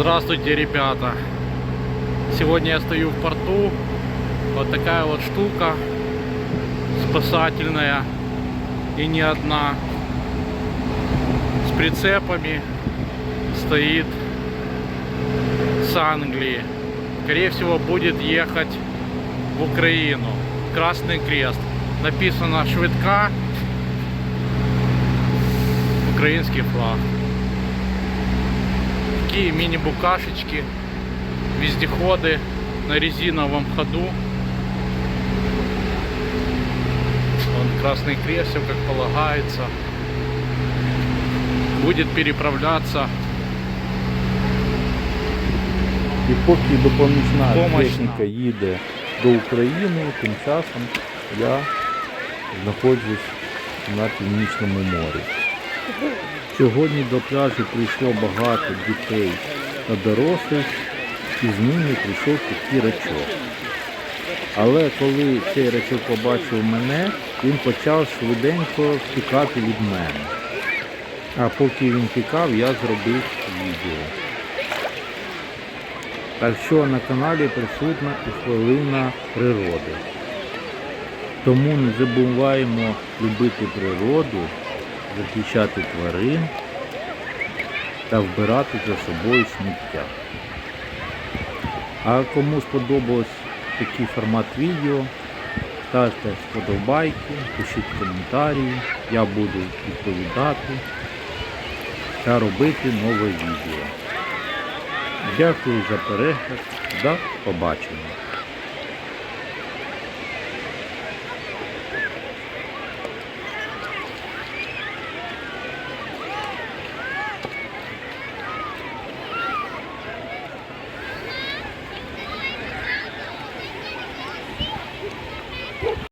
Здравствуйте, ребята! Сегодня я стою в порту. Вот такая вот штука спасательная и не одна. С прицепами стоит с Англии. Скорее всего будет ехать в Украину. Красный крест. Написано швидка. Украинский флаг Такие мини-букашечки, вездеходы на резиновом ходу. Вон Красный Крест, все как полагается. Будет переправляться. І поки допоміжна Помощна. техніка їде до України, тим часом я знаходжусь на Північному морі. Сьогодні до пляжу прийшло багато дітей та дорослих, і з ними прийшов такий рачок. Але коли цей рачок побачив мене, він почав швиденько втікати від мене. А поки він тікав, я зробив відео. Так що на каналі присутня і хвилина природи. Тому не забуваємо любити природу, захищати тварин та вбирати за собою сміття. А кому сподобався такий формат відео, ставте вподобайки, пишіть коментарі, я буду відповідати та робити нове відео. Дякую за перегляд. До побачення.